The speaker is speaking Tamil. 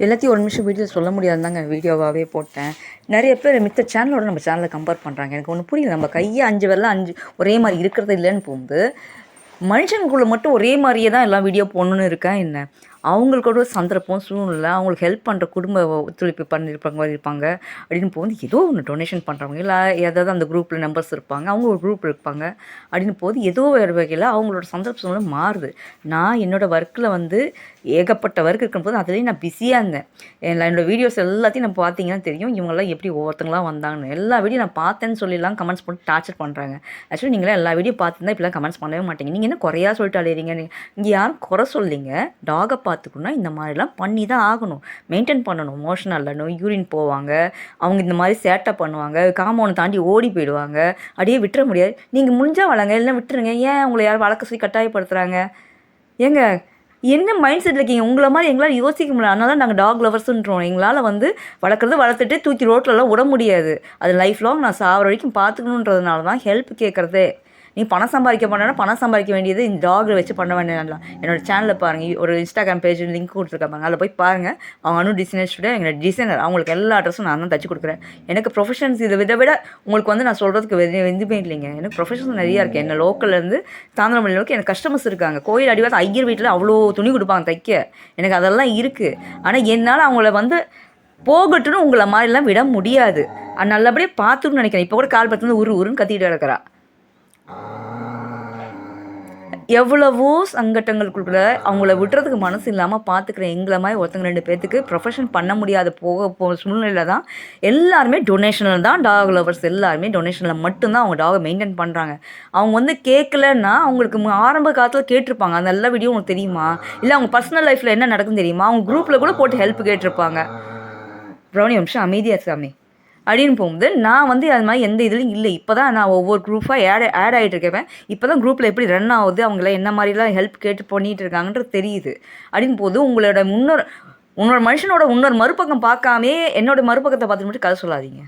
எல்லாத்தையும் ஒரு நிமிஷம் வீடியோ சொல்ல முடியாதுதாங்க வீடியோவாகவே போட்டேன். நிறைய பேர் மித்த சேனலோட நம்ம சேனலை கம்பேர் பண்ணுறாங்க எனக்கு ஒன்று புரியல நம்ம கையை அஞ்சு வரலாம் அஞ்சு ஒரே மாதிரி இருக்கிறது இல்லைன்னு போகும்போது மனுஷனுக்குள்ளே மட்டும் ஒரே மாதிரியே தான் எல்லாம் வீடியோ போடணுன்னு இருக்கேன் என்ன? அவங்களுக்கோட சந்தர்ப்பம் சூழ்நிலை அவங்களுக்கு ஹெல்ப் பண்ணுற குடும்ப ஒத்துழைப்பு பண்ணியிருப்பாங்க இருப்பாங்க. அப்படின்னு போது ஏதோ ஒன்று டொனேஷன் பண்ணுறவங்க இல்லை ஏதாவது அந்த குரூப்பில் நம்பர்ஸ் இருப்பாங்க அவங்க ஒரு குரூப் இருப்பாங்க. அப்படின்னு போது ஏதோ ஒரு வகையில் அவங்களோட சந்தர்ப்ப சூழ்நிலை மாறுது. நான் என்னோடய ஒர்க்கில் வந்து ஏகப்பட்ட ஒர்க் இருக்கும்போது அதுலேயும் நான் பிஸியாக இருந்தேன். என்னோடய என்னோட வீடியோஸ் எல்லாத்தையும் நான் பார்த்தீங்கன்னா தெரியும் இவங்கெல்லாம் எப்படி ஒவ்வொருத்தங்களாம் வந்தாங்கன்னு. எல்லா வீடியோ நான் பார்த்தேன்னு சொல்லிலாம் கமெண்ட்ஸ் போட்டு டார்ச்சர் பண்ணுறாங்க ஆக்சுவலி நீங்களாம் எல்லா வீடியோ பார்த்துருந்தா இப்படிலாம் கமெண்ட்ஸ் பண்ணவே மாட்டீங்க. நீங்கள் என்ன குறையா சொல்லிட்டு அலையிறீங்க? இங்கே யாரும் குறை சொல்லிங்க. டாகை பார்த்து பார்த்துக்கணும்னா இந்த மாதிரிலாம் பண்ணி தான் ஆகணும். மெயின்டைன் பண்ணணும். மோஷனல் அல்லணும் யூரின் போவாங்க. அவங்க இந்த மாதிரி சேட்டை பண்ணுவாங்க. காம்பவுண்ட் தாண்டி ஓடி போயிடுவாங்க. அப்படியே விட்டுற முடியாது. நீங்கள் முடிஞ்சால் வளங்க. இல்லைன்னா விட்டுருங்க. ஏன் உங்களை யாரும் வளர்க்க சொல்லி கட்டாயப்படுத்துகிறாங்க ஏங்க என்ன மைண்ட் செட்டில் இருக்கீங்க? உங்களை மாதிரி எங்களால் யோசிக்க முடியல. அதனால தான் நாங்கள் டாக் லவர்ஸ்ன்றோம் எங்களால் வந்து வளர்க்குறது வளர்த்துட்டு தூக்கி ரோட்லலாம் விட முடியாது. அது லைஃப் லாங் நான் சாவர வரைக்கும் பார்த்துக்கணுன்றதுனால தான் ஹெல்ப் கேட்குறதே நீ பணம் சம்பாதிக்க பண்ணனா பணம் சம்பாதிக்க வேண்டியது இந்த டாகை வச்சு பண்ண வேண்டியதுலாம் என்னோட சேனலில் பாருங்கள் ஒரு இன்ஸ்டாகிராம் பேஜ் லிங்க் கொடுத்துருக்கேன் அதில் போய் பாருங்கள் அவங்க அனு டிசைனர் ஸ்டூடியோ எங்களோட டிசைனர் அவங்களுக்கு எல்லா அட்ரஸும் நான் தான் தச்சு கொடுக்குறேன். எனக்கு ப்ரொஃபஷன்ஸ் இதை விட விட உங்களுக்கு வந்து நான் சொல்கிறதுக்கு எது எதுவுமே இல்லைங்க. எனக்கு ப்ரொஃபஷன்ஸ் நிறையா இருக்குது என்ன லோக்கல்லேருந்து தாந்திரமல்லி நோக்கி எனக்கு கஸ்டமர்ஸ் இருக்காங்க. கோயில் அடிவாரத்து ஐயர் வீட்டில் அவ்வளோ துணி கொடுப்பாங்க தைக்க. எனக்கு அதெல்லாம் இருக்குது ஆனால் என்னால் அவங்கள வந்து போகட்டுன்னு உங்களை மாதிரிலாம் விட முடியாது. அது நல்லபடியாக பார்த்துன்னு நினைக்கிறேன். இப்போ கூட கால் பார்த்து உரு உருன்னு கத்திக்கிட்டு கிடக்குறா. எவ்வளவோ சங்கட்டங்களுக்குள்ள அவங்கள விட்டுறதுக்கு மனசு இல்லாமல் பார்த்துக்கிற எங்களை மாதிரி ஒருத்தங்க ரெண்டு பேர்த்துக்கு ப்ரொஃபஷன் பண்ண முடியாத போக போகிற சூழ்நிலையில் தான் எல்லாருமே டொனேஷனில் தான் டாக் லவர்ஸ் எல்லாருமே டொனேஷனில் மட்டும்தான் அவங்க டாகை மெயின்டைன் பண்ணுறாங்க அவங்க வந்து கேட்கலன்னா அவங்களுக்கு ஆரம்ப காலத்தில் கேட்டிருப்பாங்க. அந்த எல்லா வீடியோ உங்களுக்கு தெரியுமா? இல்லை அவங்க பர்சனல் லைஃப்பில் என்ன நடக்குன்னு தெரியுமா? அவங்க குரூப்பில் கூட போட்டு ஹெல்ப் கேட்டிருப்பாங்க. பிரௌனி நிமிஷம் அமைதியா சாமி. அப்படின்னு போகும்போது நான் வந்து அது மாதிரி எந்த இதுலையும் இல்லை. இப்போ தான் நான் ஒவ்வொரு குரூப்பாக ஆட் ஆட் ஆகிட்டு இருக்கேன். இப்போ தான் குரூப்பில் எப்படி ரன் ஆகுது அவங்கள என்ன மாதிரிலாம் ஹெல்ப் கேட்டு பண்ணிட்டு இருக்காங்கன்றது தெரியுது. அப்படின்னு போது உங்களோட முன்னோர் இன்னொரு மனுஷனோட இன்னொரு மறுபக்கம் பார்க்காமே என்னோட மறுபக்கத்தை பார்த்துட்டு மட்டும் கதை சொல்லாதீங்க.